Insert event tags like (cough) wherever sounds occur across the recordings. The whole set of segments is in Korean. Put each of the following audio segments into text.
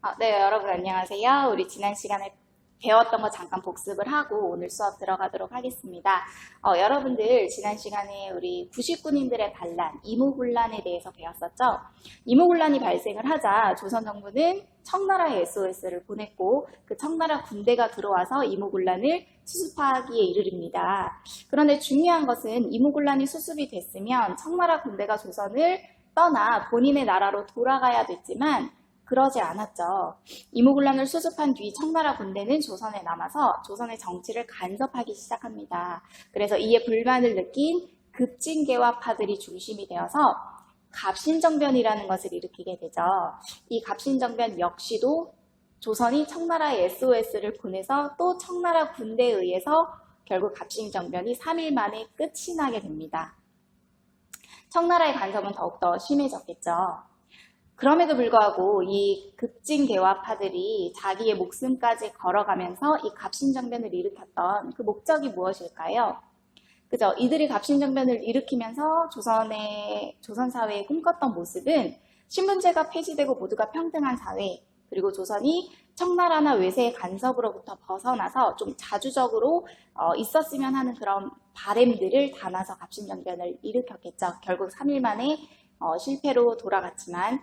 아, 네, 여러분 안녕하세요. 우리 지난 시간에 배웠던 거 잠깐 복습을 하고 오늘 수업 들어가도록 하겠습니다. 어, 여러분들 지난 시간에 우리 구식군인들의 반란, 이모군란에 대해서 배웠었죠? 이모군란이 발생을 하자 조선 정부는 청나라에 SOS를 보냈고 그 청나라 군대가 들어와서 이모군란을 수습하기에 이르릅니다. 그런데 중요한 것은 이모군란이 수습이 됐으면 청나라 군대가 조선을 떠나 본인의 나라로 돌아가야 됐지만 그러지 않았죠. 이모군란을 수습한 뒤 청나라 군대는 조선에 남아서 조선의 정치를 간섭하기 시작합니다. 그래서 이에 불만을 느낀 급진개화파들이 중심이 되어서 갑신정변이라는 것을 일으키게 되죠. 이 갑신정변 역시도 조선이 청나라에 SOS를 보내서 또 청나라 군대에 의해서 결국 갑신정변이 3일 만에 끝이 나게 됩니다. 청나라의 간섭은 더욱더 심해졌겠죠. 그럼에도 불구하고 이 급진 개화파들이 자기의 목숨까지 걸어가면서 이 갑신정변을 일으켰던 그 목적이 무엇일까요? 그죠? 이들이 갑신정변을 일으키면서 조선의, 조선 사회에 꿈꿨던 모습은 신분제가 폐지되고 모두가 평등한 사회, 그리고 조선이 청나라나 외세의 간섭으로부터 벗어나서 좀 자주적으로 어, 있었으면 하는 그런 바램들을 담아서 갑신정변을 일으켰겠죠. 결국 3일 만에 어, 실패로 돌아갔지만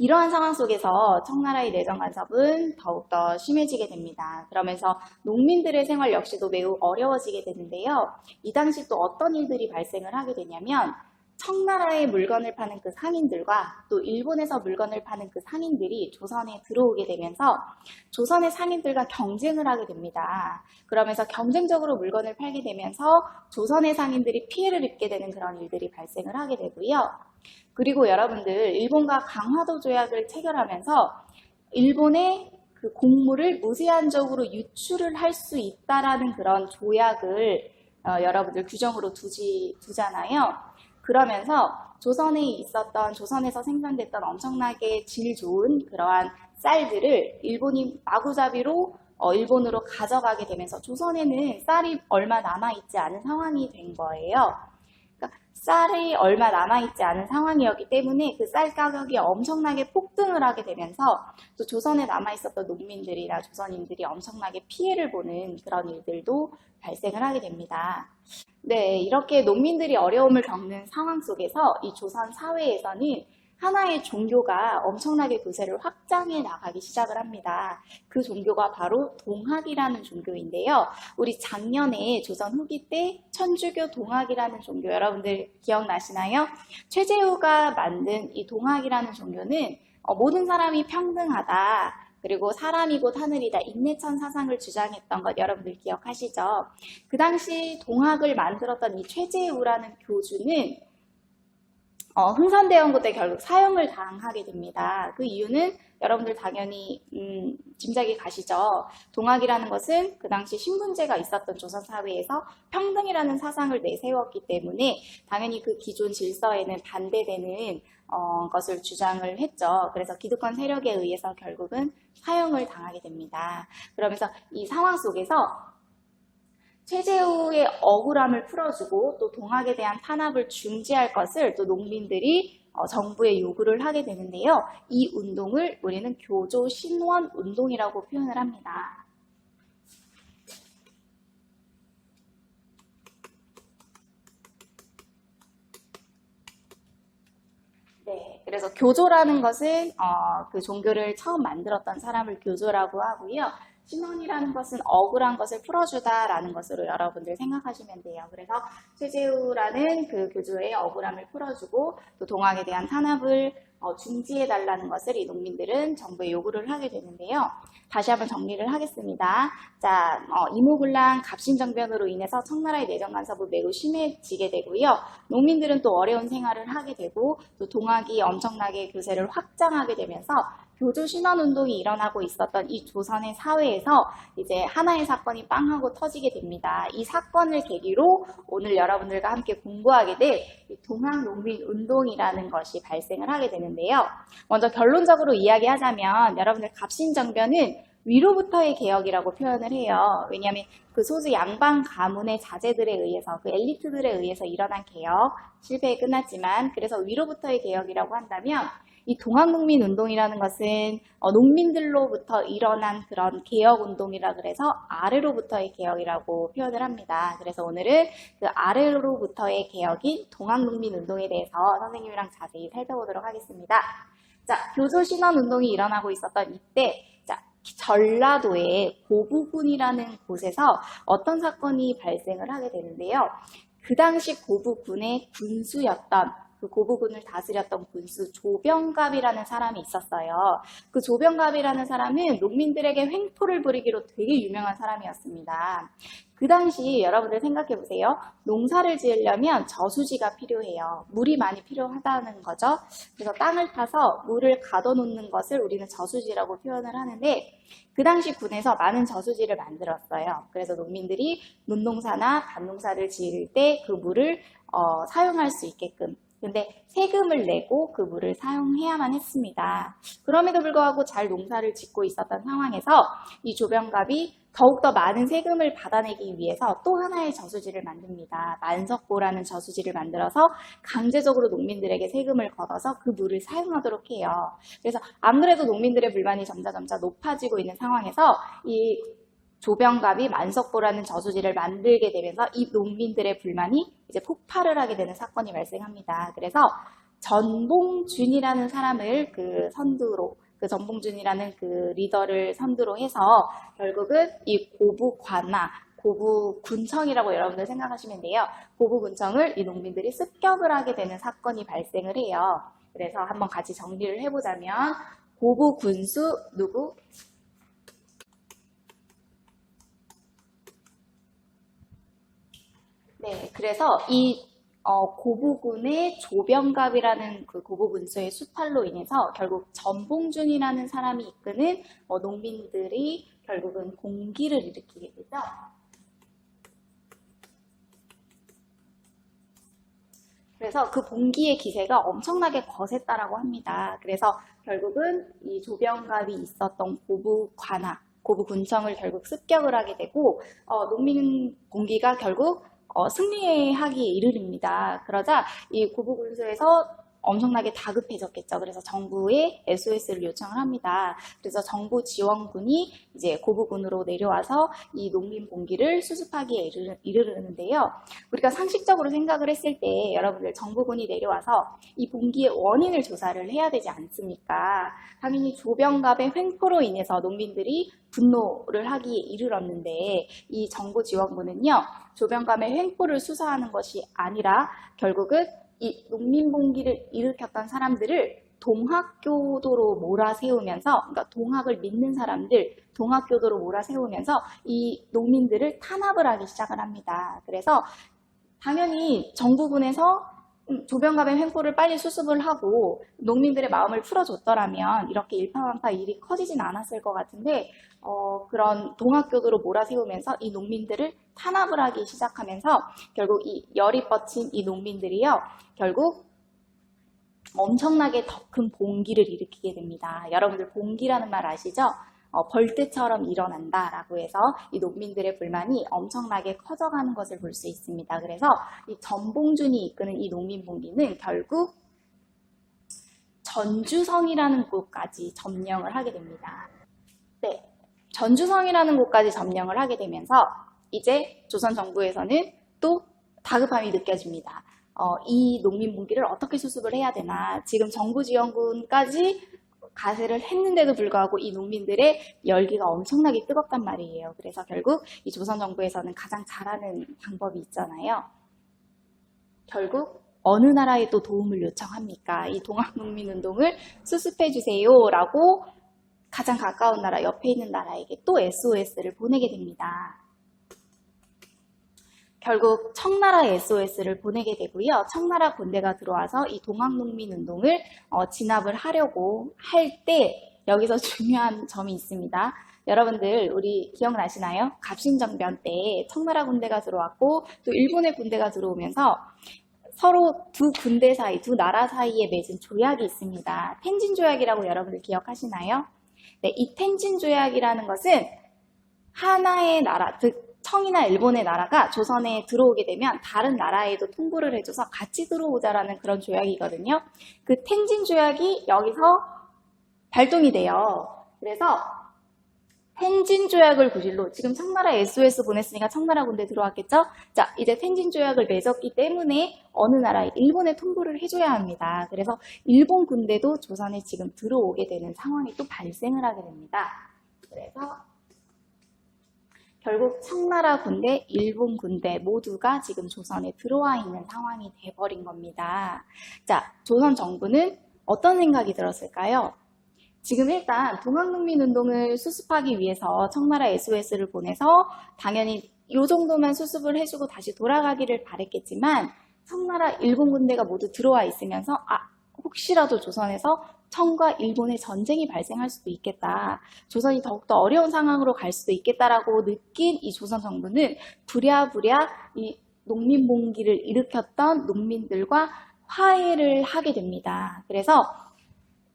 이러한 상황 속에서 청나라의 내정 간섭은 더욱더 심해지게 됩니다. 그러면서 농민들의 생활 역시도 매우 어려워지게 되는데요. 이 당시 또 어떤 일들이 발생을 하게 되냐면 청나라의 물건을 파는 그 상인들과 또 일본에서 물건을 파는 그 상인들이 조선에 들어오게 되면서 조선의 상인들과 경쟁을 하게 됩니다. 그러면서 경쟁적으로 물건을 팔게 되면서 조선의 상인들이 피해를 입게 되는 그런 일들이 발생을 하게 되고요. 그리고 여러분들 일본과 강화도 조약을 체결하면서 일본의 그 곡물을 무제한적으로 유출을 할 수 있다라는 그런 조약을 어, 여러분들 규정으로 두지, 두잖아요. 그러면서 조선에 있었던 조선에서 생산됐던 엄청나게 질 좋은 그러한 쌀들을 일본이 마구잡이로 어, 일본으로 가져가게 되면서 조선에는 쌀이 얼마 남아있지 않은 상황이 된 거예요. 그러니까 쌀이 얼마 남아있지 않은 상황이었기 때문에 그 쌀 가격이 엄청나게 폭등을 하게 되면서 또 조선에 남아있었던 농민들이나 조선인들이 엄청나게 피해를 보는 그런 일들도 발생을 하게 됩니다. 네, 이렇게 농민들이 어려움을 겪는 상황 속에서 이 조선 사회에서는 하나의 종교가 엄청나게 교세를 확장해 나가기 시작을 합니다. 그 종교가 바로 동학이라는 종교인데요. 우리 작년에 조선 후기 때 천주교 동학이라는 종교 여러분들 기억나시나요? 최재우가 만든 이 동학이라는 종교는 어, 모든 사람이 평등하다. 그리고 사람이 곧 하늘이다. 인내천 사상을 주장했던 것 여러분들 기억하시죠? 그 당시 동학을 만들었던 이 최재우라는 교주는 어, 흥선대원고 때 결국 사형을 당하게 됩니다. 그 이유는 여러분들 당연히 음, 짐작이 가시죠. 동학이라는 것은 그 당시 신분제가 있었던 조선 사회에서 평등이라는 사상을 내세웠기 때문에 당연히 그 기존 질서에는 반대되는 어, 것을 주장을 했죠. 그래서 기득권 세력에 의해서 결국은 사형을 당하게 됩니다. 그러면서 이 상황 속에서 최재우의 억울함을 풀어주고 또 동학에 대한 탄압을 중지할 것을 또 농민들이 어, 정부에 요구를 하게 되는데요. 이 운동을 우리는 교조 신원 운동이라고 표현을 합니다. 네, 그래서 교조라는 것은 어, 그 종교를 처음 만들었던 사람을 교조라고 하고요. 신원이라는 것은 억울한 것을 풀어주다라는 것으로 여러분들 생각하시면 돼요. 그래서 최재우라는 그 교주의 억울함을 풀어주고 또 동학에 대한 탄압을 어, 중지해달라는 것을 이 농민들은 정부에 요구를 하게 되는데요. 다시 한번 정리를 하겠습니다. 자, 어, 이모군란 갑신정변으로 인해서 청나라의 내정 간섭은 매우 심해지게 되고요. 농민들은 또 어려운 생활을 하게 되고 또 동학이 엄청나게 교세를 확장하게 되면서 교조 신원 운동이 일어나고 있었던 이 조선의 사회에서 이제 하나의 사건이 빵하고 터지게 됩니다. 이 사건을 계기로 오늘 여러분들과 함께 공부하게 될 동학 농민 운동이라는 것이 발생을 하게 되는데요. 먼저 결론적으로 이야기하자면 여러분들 갑신정변은 위로부터의 개혁이라고 표현을 해요. 왜냐하면 그 소수 양반 가문의 자제들에 의해서 그 엘리트들에 의해서 일어난 개혁 실패에 끝났지만 그래서 위로부터의 개혁이라고 한다면 이 동학농민운동이라는 것은 어, 농민들로부터 일어난 그런 개혁운동이라 그래서 아래로부터의 개혁이라고 표현을 합니다. 그래서 오늘은 그 아래로부터의 개혁인 동학농민운동에 대해서 선생님이랑 자세히 살펴보도록 하겠습니다. 자, 교조신원운동이 일어나고 있었던 이때 자, 전라도의 고부군이라는 곳에서 어떤 사건이 발생을 하게 되는데요. 그 당시 고부군의 군수였던 그 고부군을 다스렸던 군수 조병갑이라는 사람이 있었어요. 그 조병갑이라는 사람은 농민들에게 횡포를 부리기로 되게 유명한 사람이었습니다. 그 당시 여러분들 생각해 보세요. 농사를 지으려면 저수지가 필요해요. 물이 많이 필요하다는 거죠. 그래서 땅을 타서 물을 가둬놓는 것을 우리는 저수지라고 표현을 하는데 그 당시 군에서 많은 저수지를 만들었어요. 그래서 농민들이 논농사나 밭농사를 지을 때 그 물을 어, 사용할 수 있게끔 근데 세금을 내고 그 물을 사용해야만 했습니다. 그럼에도 불구하고 잘 농사를 짓고 있었던 상황에서 이 조병갑이 더욱더 많은 세금을 받아내기 위해서 또 하나의 저수지를 만듭니다. 만석고라는 저수지를 만들어서 강제적으로 농민들에게 세금을 걷어서 그 물을 사용하도록 해요. 그래서 안 그래도 농민들의 불만이 점차 점차 높아지고 있는 상황에서 이 조병갑이 만석보라는 저수지를 만들게 되면서 이 농민들의 불만이 이제 폭발을 하게 되는 사건이 발생합니다. 그래서 전봉준이라는 사람을 그 선두로 그 전봉준이라는 그 리더를 선두로 해서 결국은 이 고부 관나 고부 군청이라고 여러분들 생각하시면 돼요. 고부 군청을 이 농민들이 습격을 하게 되는 사건이 발생을 해요. 그래서 한번 같이 정리를 해보자면 고부 군수 누구? 네, 그래서 이 어, 고부군의 조병갑이라는 그 고부군수의 수탈로 인해서 결국 전봉준이라는 사람이 이끄는 어, 농민들이 결국은 공기를 일으키게 되죠. 그래서 그 봉기의 기세가 엄청나게 거셌다라고 합니다. 그래서 결국은 이 조병갑이 있었던 고부 관하, 고부 군청을 결국 습격을 하게 되고 어, 농민 봉기가 결국 어, 승리하기에 이르릅니다. 그러자 이 고부군수에서 엄청나게 다급해졌겠죠. 그래서 정부에 SOS를 요청을 합니다. 그래서 정부 지원군이 이제 고부군으로 내려와서 이 농민 봉기를 수습하기에 이르, 르는데요 우리가 상식적으로 생각을 했을 때 여러분들 정부군이 내려와서 이 봉기의 원인을 조사를 해야 되지 않습니까? 당연히 조병갑의 횡포로 인해서 농민들이 분노를 하기에 이르렀는데 이 정부 지원군은요 조병갑의 횡포를 수사하는 것이 아니라 결국은 이 농민봉기를 일으켰던 사람들을 동학교도로 몰아세우면서, 그러니까 동학을 믿는 사람들, 동학교도로 몰아세우면서 이 농민들을 탄압을 하기 시작을 합니다. 그래서 당연히 정부군에서 음, 조병갑의 횡포를 빨리 수습을 하고 농민들의 마음을 풀어줬더라면 이렇게 일파만파 일이 커지진 않았을 것 같은데 어, 그런 동학교도로 몰아세우면서 이 농민들을 탄압을 하기 시작하면서 결국 이 열이 뻗친 이 농민들이요 결국 엄청나게 더 큰 봉기를 일으키게 됩니다. 여러분들 봉기라는 말 아시죠? 어, 벌떼처럼 일어난다라고 해서 이 농민들의 불만이 엄청나게 커져가는 것을 볼 수 있습니다. 그래서 이 전봉준이 이끄는 이 농민봉기는 결국 전주성이라는 곳까지 점령을 하게 됩니다. 네, 전주성이라는 곳까지 점령을 하게 되면서 이제 조선 정부에서는 또 다급함이 느껴집니다. 어, 이 농민분기를 어떻게 수습을 해야 되나 지금 정부 지원군까지 가세를 했는데도 불구하고 이 농민들의 열기가 엄청나게 뜨겁단 말이에요. 그래서 결국 이 조선 정부에서는 가장 잘하는 방법이 있잖아요. 결국 어느 나라에 또 도움을 요청합니까? 이 동학농민운동을 수습해 주세요라고 가장 가까운 나라, 옆에 있는 나라에게 또 SOS를 보내게 됩니다. 결국 청나라 SOS를 보내게 되고요. 청나라 군대가 들어와서 이 동학농민운동을 어, 진압을 하려고 할 때 여기서 (laughs) 중요한 점이 있습니다. 여러분들 우리 기억나시나요? 갑신정변 때 청나라 군대가 들어왔고 또 일본의 군대가 들어오면서 서로 두 군대 사이, 두 나라 사이에 맺은 조약이 있습니다. 텐진 조약이라고 여러분들 기억하시나요? 네, 이 텐진 조약이라는 것은 하나의 나라, 즉 청이나 일본의 나라가 조선에 들어오게 되면 다른 나라에도 통보를 해줘서 같이 들어오자라는 그런 조약이거든요. 그 텐진 조약이 여기서 발동이 돼요. 그래서 텐진 조약을 구실로 지금 청나라 SOS 보냈으니까 청나라 군대 들어왔겠죠? 자, 이제 텐진 조약을 맺었기 때문에 어느 나라에 일본에 통보를 해줘야 합니다. 그래서 일본 군대도 조선에 지금 들어오게 되는 상황이 또 발생을 하게 됩니다. 그래서 결국 청나라 군대, 일본 군대 모두가 지금 조선에 들어와 있는 상황이 돼버린 겁니다. 자, 조선 정부는 어떤 생각이 들었을까요? 지금 일단 동학농민운동을 수습하기 위해서 청나라 SOS를 보내서 당연히 이 정도만 수습을 해주고 다시 돌아가기를 바랬겠지만 청나라 일본 군대가 모두 들어와 있으면서 아 혹시라도 조선에서 청과 일본의 전쟁이 발생할 수도 있겠다. 조선이 더욱더 어려운 상황으로 갈 수도 있겠다라고 느낀 이 조선 정부는 부랴부랴 이 농민봉기를 일으켰던 농민들과 화해를 하게 됩니다. 그래서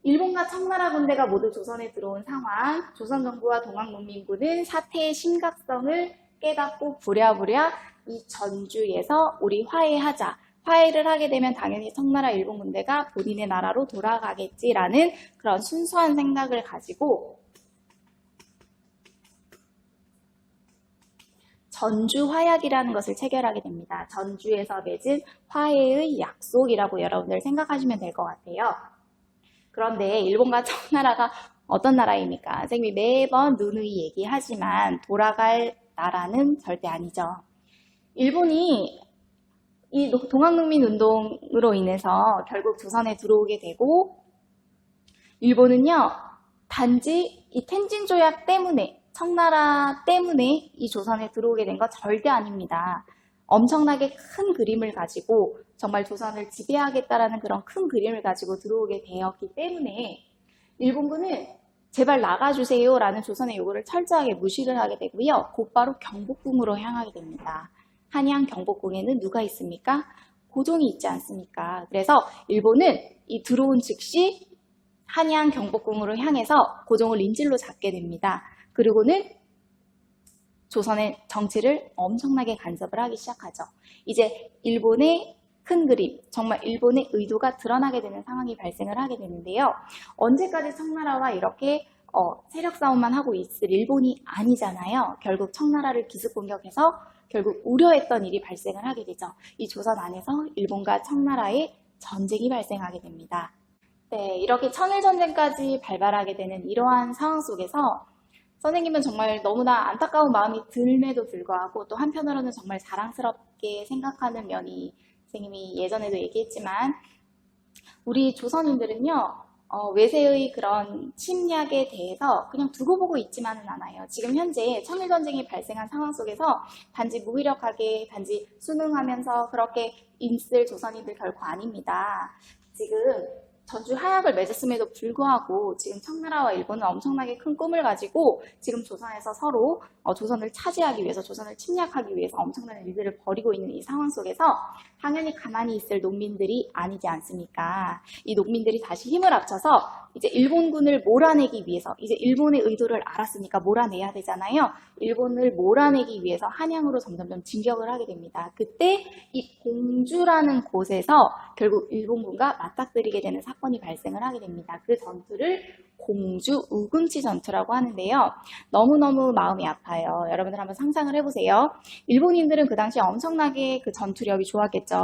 일본과 청나라 군대가 모두 조선에 들어온 상황, 조선 정부와 동학농민군은 사태의 심각성을 깨닫고 부랴부랴 이 전주에서 우리 화해하자. 화해를 하게 되면 당연히 청나라 일본 군대가 본인의 나라로 돌아가겠지라는 그런 순수한 생각을 가지고 전주 화약이라는 것을 체결하게 됩니다. 전주에서 맺은 화해의 약속이라고 여러분들 생각하시면 될 것 같아요. 그런데 일본과 청나라가 어떤 나라입니까? 선생님이 매번 누누이 얘기하지만 돌아갈 나라는 절대 아니죠. 일본이 이 동학농민 운동으로 인해서 결국 조선에 들어오게 되고 일본은요 단지 이 텐진 조약 때문에 청나라 때문에 이 조선에 들어오게 된것 절대 아닙니다. 엄청나게 큰 그림을 가지고 정말 조선을 지배하겠다라는 그런 큰 그림을 가지고 들어오게 되었기 때문에 일본군은 제발 나가주세요라는 조선의 요구를 철저하게 무시를 하게 되고요. 곧바로 경복궁으로 향하게 됩니다. 한양 경복궁에는 누가 있습니까? 고종이 있지 않습니까? 그래서 일본은 이 들어온 즉시 한양 경복궁으로 향해서 고종을 인질로 잡게 됩니다. 그리고는 조선의 정치를 엄청나게 간섭을 하기 시작하죠. 이제 일본의 큰 그림, 정말 일본의 의도가 드러나게 되는 상황이 발생을 하게 되는데요. 언제까지 청나라와 이렇게 어, 세력 싸움만 하고 있을 일본이 아니잖아요. 결국 청나라를 기습 공격해서 결국 우려했던 일이 발생을 하게 되죠. 이 조선 안에서 일본과 청나라의 전쟁이 발생하게 됩니다. 네, 이렇게 청일전쟁까지 발발하게 되는 이러한 상황 속에서 선생님은 정말 너무나 안타까운 마음이 들매도 불구하고 또 한편으로는 정말 자랑스럽게 생각하는 면이 선생님이 예전에도 얘기했지만 우리 조선인들은요 어, 외세의 그런 침략에 대해서 그냥 두고 보고 있지만은 않아요. 지금 현재 청일 전쟁이 발생한 상황 속에서 단지 무기력하게 단지 순응하면서 그렇게 있을 조선인들 결코 아닙니다. 지금 전주 하약을 맺었음에도 불구하고 지금 청나라와 일본은 엄청나게 큰 꿈을 가지고 지금 조선에서 서로 어, 조선을 차지하기 위해서 조선을 침략하기 위해서 엄청난 일들을 벌이고 있는 이 상황 속에서 당연히 가만히 있을 농민들이 아니지 않습니까? 이 농민들이 다시 힘을 합쳐서 이제 일본군을 몰아내기 위해서 이제 일본의 의도를 알았으니까 몰아내야 되잖아요. 일본을 몰아내기 위해서 한양으로 점점점 진격을 하게 됩니다. 그때 이 공주라는 곳에서 결국 일본군과 맞닥뜨리게 되는 사건이 발생을 하게 됩니다. 그 전투를 공주 우금치 전투라고 하는데요. 너무너무 마음이 아파요. 여러분들 한번 상상을 해보세요. 일본인들은 그 당시에 엄청나게 그 전투력이 좋았겠죠.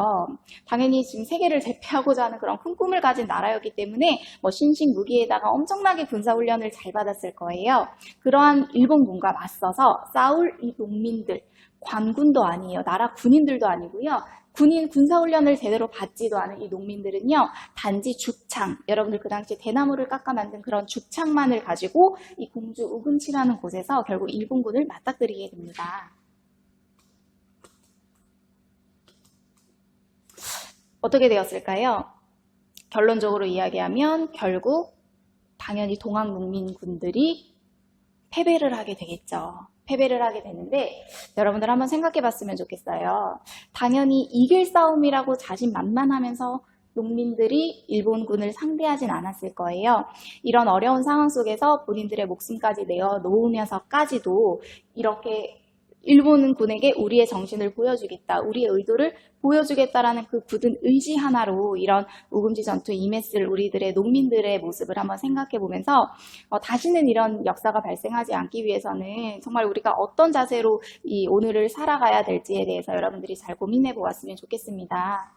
당연히 지금 세계를 제패하고자 하는 그런 큰 꿈을 가진 나라였기 때문에 뭐 신식 무기에다가 엄청나게 군사 훈련을 잘 받았을 거예요. 그러한 일본군과 맞서서 싸울 이 농민들, 관군도 아니에요. 나라 군인들도 아니고요. 군인 군사훈련을 제대로 받지도 않은 이 농민들은요, 단지 죽창, 여러분들 그 당시 대나무를 깎아 만든 그런 죽창만을 가지고 이 공주 우금치라는 곳에서 결국 일본군을 맞닥뜨리게 됩니다. 어떻게 되었을까요? 결론적으로 이야기하면 결국 당연히 동학 농민군들이 패배를 하게 되겠죠. 패배를 하게 되는데 여러분들 한번 생각해 봤으면 좋겠어요. 당연히 이길 싸움이라고 자신만만하면서 농민들이 일본군을 상대하진 않았을 거예요. 이런 어려운 상황 속에서 본인들의 목숨까지 내어 놓으면서까지도 이렇게 일본군에게 우리의 정신을 보여주겠다, 우리의 의도를 보여주겠다라는 그 굳은 의지 하나로 이런 우금지 전투에 임했을 우리들의 농민들의 모습을 한번 생각해 보면서 어, 다시는 이런 역사가 발생하지 않기 위해서는 정말 우리가 어떤 자세로 이 오늘을 살아가야 될지에 대해서 여러분들이 잘 고민해 보았으면 좋겠습니다.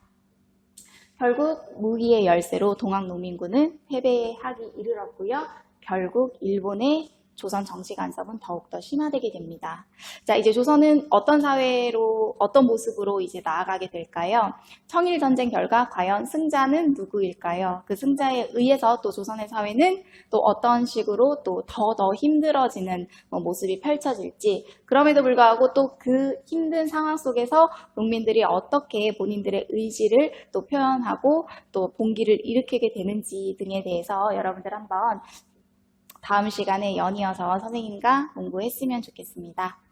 결국 무기의 열쇠로 동학농민군은 패배하기 이르렀고요. 결국 일본의 조선 정치 간섭은 더욱더 심화되게 됩니다. 자, 이제 조선은 어떤 사회로, 어떤 모습으로 이제 나아가게 될까요? 청일 전쟁 결과 과연 승자는 누구일까요? 그 승자에 의해서 또 조선의 사회는 또 어떤 식으로 또 더더 힘들어지는 뭐 모습이 펼쳐질지, 그럼에도 불구하고 또 그 힘든 상황 속에서 농민들이 어떻게 본인들의 의지를 또 표현하고 또 봉기를 일으키게 되는지 등에 대해서 여러분들 한번 다음 시간에 연이어서 선생님과 공부했으면 좋겠습니다.